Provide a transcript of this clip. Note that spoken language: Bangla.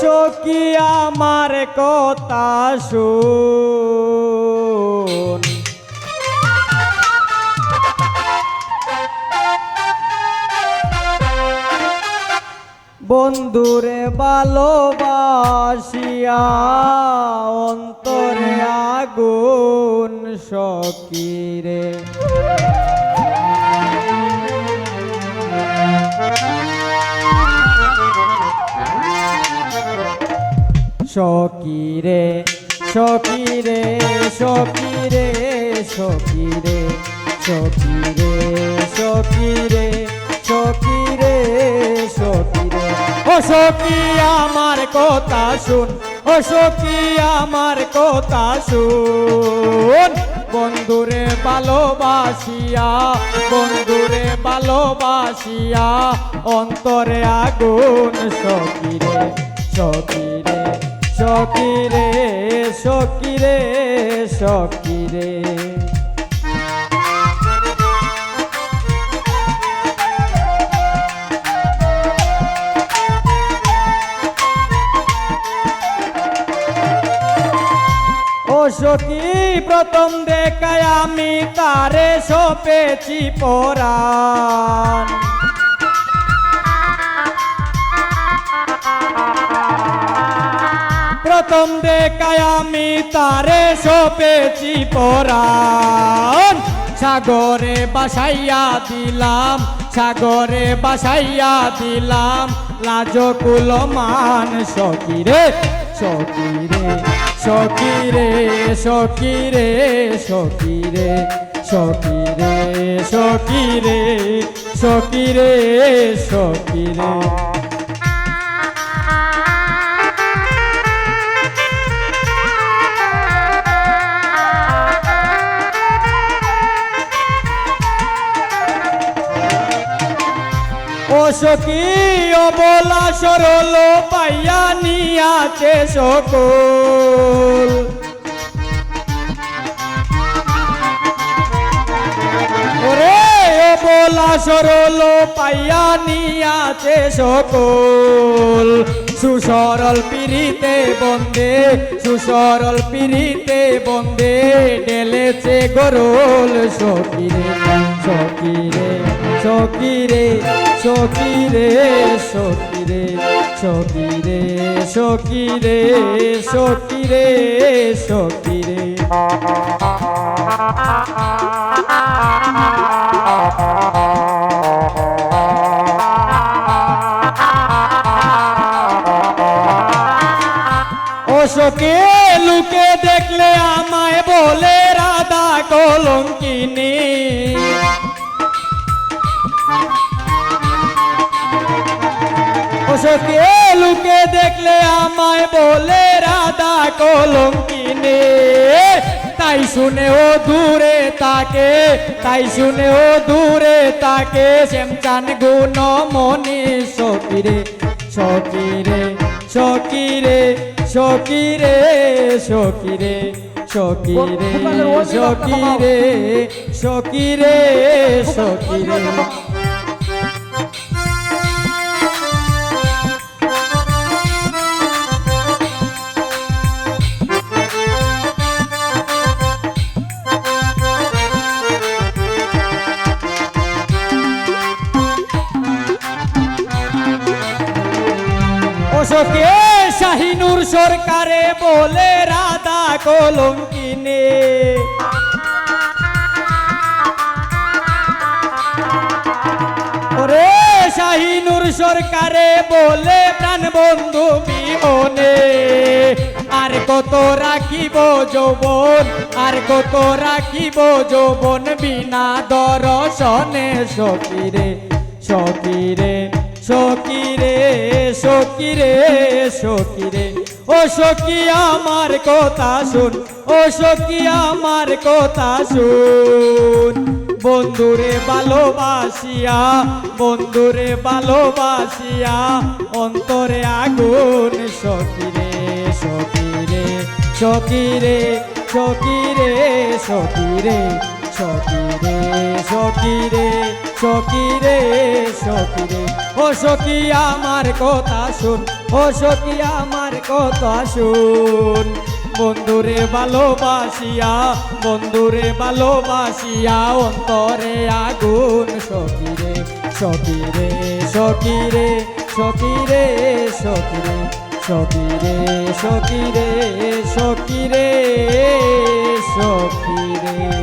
সখী আমার কথা শুন? বন্ধুরে ভালোবাসিয়া অন্তরে আগুন সকিরে। সকিরে সকিরে সকিরে সকিরে সকিরে সকিরে সকিরে সকিরে ও সখী, আমার কথা শুন, ও সখী, আমার কথা শুন। বন্ধুরে ভালোবাসিয়া বন্ধুরে ভালোবাসিয়া, অন্তরে আগুন সকিরে সকিরে সকিরে সকিরে সকিরে। রে সখী প্রথম দেখায় আমি তারে সপেছি পরা প্রথম দেখায় আমি তারে সপেছি পরাণ। সাগরে বাসাইয়া দিলাম, সাগরে বাসাইয়া দিলাম। লাজকুল মান সকিরে সকিরে সকিরে সকিরে সকিরে সকিরে সকিরে সকিরে সকিরে। সখী অবলা সরল পাইয়া নিয়াছে সকল। ওরে অবলা সরল পাইয়া নিয়াছে সকল। সুসরল পিড়িতে বন্দে, সুসরল পিড়িতে বন্দে ডেলেছে গরল সকিরে সকিরে সখী রে সখী রে সখী রে সকিরে রে সখী অশোকে লুকে দেখলে আমায় বলে রাধা কলঙ্কিনী। সকে লুকে দেখলে আমায় বলে রাধা কলঙ্কিনী। তাই শুনে ও দূরে তাকে তাই শুনে ও দূরে তাকে শ্যামচান গুণ মনি সকিরে সকিরে সকিরে সকিরে সকিরে সকিরে সকিরে সকিরে সকিরে অশোকে শাহিনুর সরকারে বলে রাধা কলঙ্কিনে। ওরে, শাহিনুর সরকারে বলে প্রাণ বন্ধু বিমনে। আর কত রাখিব যৌবন, আর কত রাখিব যৌবন বিনা দর্শনে সকিরে সকিরে সকিরে সকিরে সকিরে ও সখী, আমার কথা শুন। ও সখী, আমার কথা শুন। বন্ধুরে ভালোবাসিয়া বন্ধুরে ভালোবাসিয়া, অন্তরে আগুন। সকিরে সকিরে সকিরে সকিরে সকিরে সকিরে সকিরে সখী রে সখী রে ও সখী, আমার কথা শুন। ও সখী, আমার কথা শুন। বন্ধুরে ভালোবাসিয়া বন্ধুরে ভালোবাসিয়া অন্তরে আগুন। সখী রে সখী রে সখী রে সখী রে সখী রে সখী রে সখী রে সখী রে